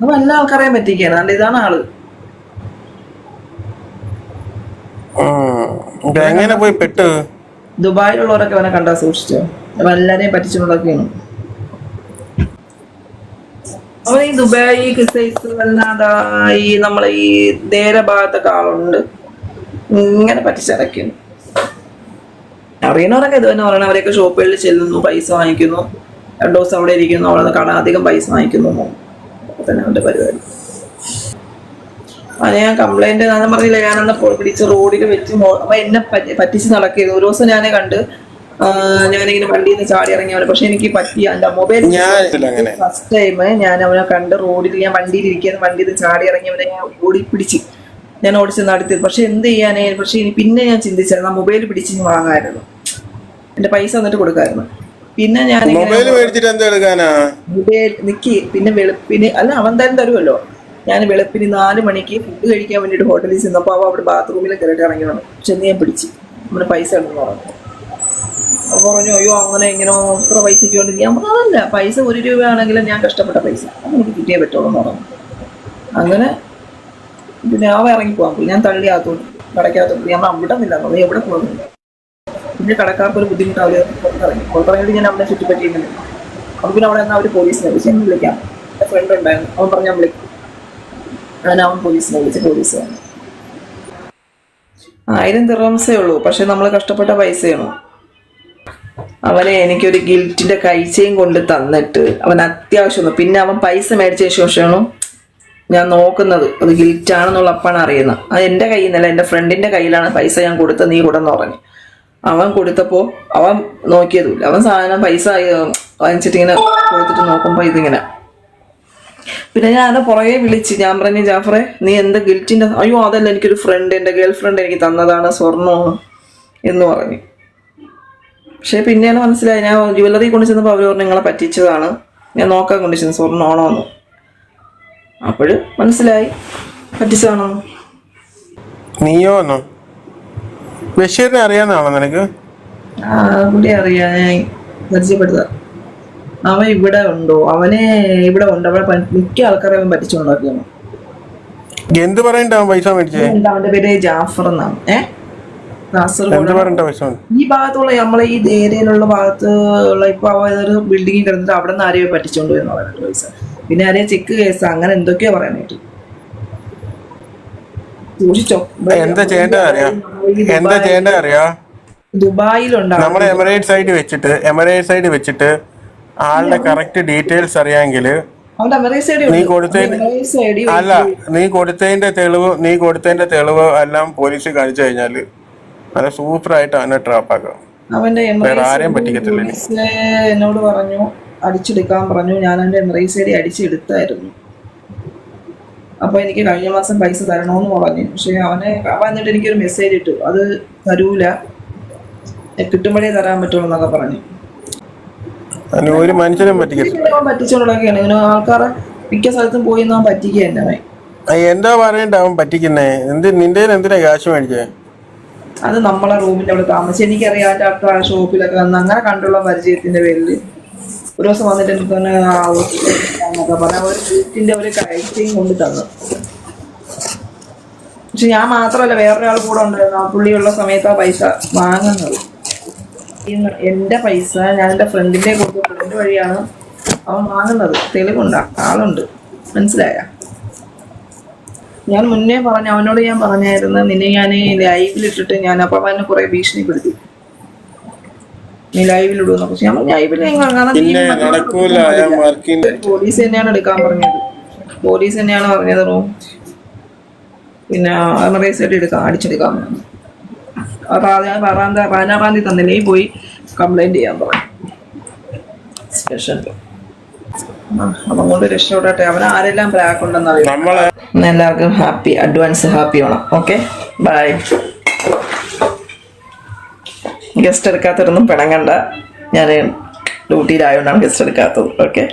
അപ്പൊ എല്ലാ ആൾക്കാരെയും പറ്റിക്കാണ്. അല്ല ഇതാണ് ആൾ. എങ്ങനെ പോയി പെട്ട്? ദുബായിലുള്ളവരൊക്കെ അവനെ കണ്ടാ സൂക്ഷിച്ചോ. അവൻ എല്ലാരെയും പറ്റിച്ചുകൊണ്ടൊക്കെയാണ് അവൻ ഈ ദുബായ് കിസൈസ് അല്ലാതെ ഈ നമ്മളെ ഈ ദേര ഭാഗത്തൊക്കെ ആളുണ്ട്. ഇങ്ങനെ പറ്റിച്ചടക്കുന്നു അറിയണവരൊക്കെ ഇത് തന്നെ പറയണം. അവരെയൊക്കെ ഷോപ്പുകളിൽ ചെല്ലുന്നു പൈസ വാങ്ങിക്കുന്നു. രണ്ടു ദിവസം അവിടെ ഇരിക്കുന്നു അവിടെ കട അധികം പൈസ വാങ്ങിക്കുന്നു. തന്നെ അവന്റെ പരിപാടി. അത് ഞാൻ കംപ്ലൈന്റ് ഞാൻ പറഞ്ഞില്ല ഞാനന്ന് പിടിച്ച് റോഡിൽ വെച്ച് അപ്പൊ എന്നെ പറ്റിച്ച് നടക്കിയത്. ഒരു ദിവസം ഞാൻ കണ്ട് ഞാനിങ്ങനെ വണ്ടിയിൽ നിന്ന് ചാടി ഇറങ്ങിയവനെ പക്ഷെ എനിക്ക് പറ്റിയ എന്റെ മൊബൈൽ ഫസ്റ്റ് ടൈം ഞാൻ അവനെ കണ്ട് റോഡിൽ ഞാൻ വണ്ടിയിൽ ഇരിക്കുന്ന വണ്ടിയിൽ നിന്ന് ചാടി ഇറങ്ങിയവനെ ഞാൻ ഓടി പിടിച്ച്. ഞാൻ ഓടിച്ച് നടത്തി പക്ഷെ എന്ത് ചെയ്യാനേ പക്ഷെ ഇനി പിന്നെ ഞാൻ ചിന്തിച്ചായിരുന്നു. ആ മൊബൈൽ പിടിച്ച് വാങ്ങായിരുന്നു. എന്റെ പൈസ വന്നിട്ട് കൊടുക്കായിരുന്നു. പിന്നെ ഞാൻ മൊബൈൽ മേടിച്ചിട്ട് എന്താ എടുക്കാനാ? മൊബൈൽ നിക്ക് പിന്നെ വെളുപ്പിന് അല്ല അവൻ തന്നെ തരുമല്ലോ. ഞാൻ വെളുപ്പിന് നാല് മണിക്ക് ഫുഡ് കഴിക്കാൻ വേണ്ടിയിട്ട് ഹോട്ടലിൽ ചെന്നപ്പോൾ അവ അവിടെ ബാത്റൂമിൽ കയറിയിട്ട് ഇറങ്ങി വന്നു. ചെന്ന് ഞാൻ പിടിച്ച്. നമ്മുടെ പൈസ ഉണ്ടെന്ന് പറഞ്ഞു. അപ്പോൾ പറഞ്ഞു അയ്യോ അങ്ങനെ ഇങ്ങനെ ഇത്ര പൈസയ്ക്ക് വേണ്ടി ഞാൻ പറഞ്ഞു അതല്ല പൈസ ഒരു രൂപയാണെങ്കിലും ഞാൻ കഷ്ടപ്പെട്ട പൈസ. അത് എനിക്ക് കിട്ടിയേ പറ്റുള്ളൂ എന്ന് പറഞ്ഞു. അങ്ങനെ പിന്നെ അവ ഇറങ്ങി പോകാൻ പോയി. ഞാൻ തള്ളി അകത്തോട്ട് കടയ്ക്കകത്തോട്ട് ഞാൻ അവിടെ നിന്നില്ല എവിടെ പോകുന്നില്ല പിന്നെ കടക്കാർക്ക് ഒരു ബുദ്ധിമുട്ടാവില്ല പുറത്തിറങ്ങി. പുറത്തിറങ്ങിയിട്ട് ഞാൻ അവനെ ചുറ്റിപ്പറ്റിയിട്ടുണ്ട്. അപ്പം പിന്നെ അവിടെ നിന്ന് അവർ പോലീസിനെ വിളിച്ചു എന്നെ വിളിക്കാം. എന്റെ ഫ്രണ്ട് ഉണ്ടായിരുന്നു. അവൻ പറഞ്ഞു വിളിക്കും. അങ്ങനെ അവൻ പോലീസിനെ വിളിച്ച് പോലീസ് വന്നു. ആയിരം തിറംസേ ഉള്ളൂ. പക്ഷെ നമ്മൾ കഷ്ടപ്പെട്ട പൈസയാണ്? അവനെ എനിക്കൊരു ഗിൽറ്റിന്റെ കൈച്ചയും കൊണ്ട് തന്നിട്ട് അവൻ അത്യാവശ്യം പിന്നെ അവൻ പൈസ മേടിച്ച ശേഷമാണ് ഞാൻ നോക്കുന്നത്? അത് ഗിൽറ്റ് ആണെന്നുള്ള അപ്പാണ് അറിയുന്നത്. അത് എന്റെ കയ്യിൽ നിന്നല്ല എന്റെ ഫ്രണ്ടിന്റെ കയ്യിലാണ് പൈസ ഞാൻ കൊടുത്തത്. നീ കൂടെ എന്ന് പറഞ്ഞു അവൻ കൊടുത്തപ്പോൾ അവൻ നോക്കിയതുമില്ല. അവൻ സാധനം പൈസ വാങ്ങിച്ചിട്ട് ഇങ്ങനെ കൊടുത്തിട്ട് നോക്കുമ്പോൾ ഇതിങ്ങനെ. പിന്നെ ഞാൻ അവനെ പുറകെ വിളിച്ച് ഞാൻ പറഞ്ഞു ജാഫറെ നീ എന്താ ഗിൽറ്റിന്റെ അയ്യോ അതല്ല എനിക്കൊരു ഫ്രണ്ട് എന്റെ ഗേൾ ഫ്രണ്ട് എനിക്ക് തന്നതാണ് സ്വർണമാണ് എന്ന് പറഞ്ഞു. പക്ഷെ പിന്നെയാണ് മനസ്സിലായി ഞാൻ ജുവല്ലറി കൊണ്ടു ചെന്നപ്പോൾ അവർ പറഞ്ഞു നിങ്ങളെ പറ്റിച്ചതാണ്. ഞാൻ നോക്കാൻ കൊണ്ടു സ്വർണമാണോ എന്ന് അപ്പോൾ മനസ്സിലായി പറ്റിച്ചതാണെന്ന് നീയോ എന്നോ? ബഷീറിനെ അറിയാന്നാണോ നിനക്ക്? അറിയാം. പരിചയപ്പെടുത്ത. അവൻ ഇവിടെ ഉണ്ടോ? അവനെ ഇവിടെ ഉണ്ട്. അവിടെ മിക്ക ആൾക്കാരെ അവൻ പറ്റിച്ചുണ്ടാക്കിയാണ് എന്ത് പറയണ്ട പൈസ മേടിച്ചേ? അവന്റെ പേര് ജാഫർ എന്നാണ്. ഏ? കാസർഗോഡ്? ഈ ഭാഗത്തുള്ള നമ്മളെ ഈ ഏരിയയിലുള്ള ഭാഗത്ത് ഉള്ള ഇപ്പൊ അവ ഒരു ബിൽഡിങ്ങിൽ കിടന്നിട്ട് അവിടെ നിന്ന് ആരെയോ പറ്റിച്ചോണ്ട് വരുന്ന പറയുന്നത് പൈസ. പിന്നെ ആരെയോ ചെക്ക് കേസ് അങ്ങനെ എന്തൊക്കെയാ പറയാനായിട്ട്. എന്താ ചെയ്യേണ്ടത് അറിയാം? എന്താ ചെയ്യേണ്ടത് അറിയാ? ദുബായിലുണ്ടാവും. നമ്മുടെ എമിറേറ്റ് സൈഡ് വെച്ചിട്ട് എമിറേറ്റ് സൈഡ് വെച്ചിട്ട് ആളുടെ കറക്റ്റ് ഡീറ്റെയിൽസ് അറിയാമെങ്കിൽ നീ കൊടുത്തതിന് ഐഡി അല്ല നീ കൊടുത്തതിന്റെ തെളിവ് നീ കൊടുത്തതിന്റെ തെളിവ് എല്ലാം പോലീസ് കാണിച്ചു കഴിഞ്ഞാൽ അത് സൂപ്പറായിട്ട് അവനെ ട്രാപ്പാക്കാം വേറെ ആരെയും പറ്റിക്കത്തില്ല. എന്നോട് പറഞ്ഞു അടിച്ചെടുക്കാൻ പറഞ്ഞു. ഞാൻ അവന്റെ എമിറേറ്റ് ഐഡി അടിച്ചെടുത്തായിരുന്നു. അപ്പൊ എനിക്ക് കഴിഞ്ഞ മാസം പൈസ തരണോന്ന് പറഞ്ഞു. പക്ഷേ അവനെ അവൻ എന്നിട്ട് എനിക്കൊരു മെസ്സേജ് ഇട്ടു. അത് തരൂല. കിട്ടുമ്പോഴേ തരാൻ പറ്റുള്ളൂ എന്നൊക്കെ പറഞ്ഞു. ഒരു മനുഷ്യനും പറ്റിച്ചോളൊക്കെയാണ് ഇങ്ങനെ ആൾക്കാരെ മിക്ക സ്ഥലത്തും പോയി അവൻ പറ്റിക്കുക എന്നെ അവൻ എന്താ പറയണ്ട അവൻ പറ്റിക്കുന്നേ? എന്ത് നിന്റെ എന്തിനാ കാശ് മേടിച്ചേ? അത് നമ്മളെ റൂമിന്റെ അവിടെ താമസിച്ച് എനിക്കറിയാം. അടുത്ത ഷോപ്പിലൊക്കെ വന്ന് അങ്ങനെ കണ്ടുള്ള പരിചയത്തിന്റെ പേരിൽ ഒരു ദിവസം വന്നിട്ട് എനിക്ക് തന്നെ എന്നൊക്കെ പറഞ്ഞ ഒരു വീട്ടിന്റെ ഒരു കാഴ്ചയും കൊണ്ട് തന്നു. പക്ഷെ ഞാൻ മാത്രമല്ല വേറൊരാൾ കൂടെ ഉണ്ടായിരുന്നു. ആ പുള്ളിയുള്ള സമയത്ത് ആ പൈസ വാങ്ങുന്നത്. എന്റെ പൈസ ഞാൻ എന്റെ ഫ്രണ്ടിന്റെ കൊടുത്ത് ഫ്രണ്ട് വഴിയാണ് അവൻ വാങ്ങുന്നത്. തെളിവുണ്ട് ആളുണ്ട്. മനസ്സിലായ? ഞാൻ മുന്നേ പറഞ്ഞു അവനോട് ഞാൻ പറഞ്ഞായിരുന്നു നിന്നെ ഞാൻ ലൈവിലിട്ടിട്ട് ഞാൻ അപ്പൊ അവനെ കുറെ ഭീഷണിപ്പെടുത്തി. നീ ലൈവിലിടുന്നു പക്ഷെ ഞാൻ ലൈവിൽ ഞാൻ വർക്കിന്റെ പോലീസ് തന്നെയാണ് എടുക്കാൻ പറഞ്ഞത്. പോലീസ് തന്നെയാണ് പറഞ്ഞത് റൂം. പിന്നെ എമർജൻസി എടുക്കാം അടിച്ചെടുക്കാൻ പറഞ്ഞു. പതിനാറാം തീയതി തന്നില്ലേ പോയി കംപ്ലൈന്റ് ചെയ്യാൻ പറഞ്ഞു. സ്പെഷ്യൽ അപ്പം കൊണ്ട് രക്ഷപ്പെടട്ടെ. അവൻ ആരെല്ലാം ബ്രാക്ക് ഉണ്ടെന്ന് അറിയാം നമ്മളെ എല്ലാവർക്കും ഹാപ്പി അഡ്വാൻസ് ഹാപ്പി വേണം. ഓക്കെ ബൈ ഗസ്റ്റ് എടുക്കാത്തവരൊന്നും പിണങ്ങണ്ട. ഞാൻ ഡ്യൂട്ടിയിലായതുകൊണ്ടാണ് ഗസ്റ്റ് എടുക്കാത്തത്. ഓക്കെ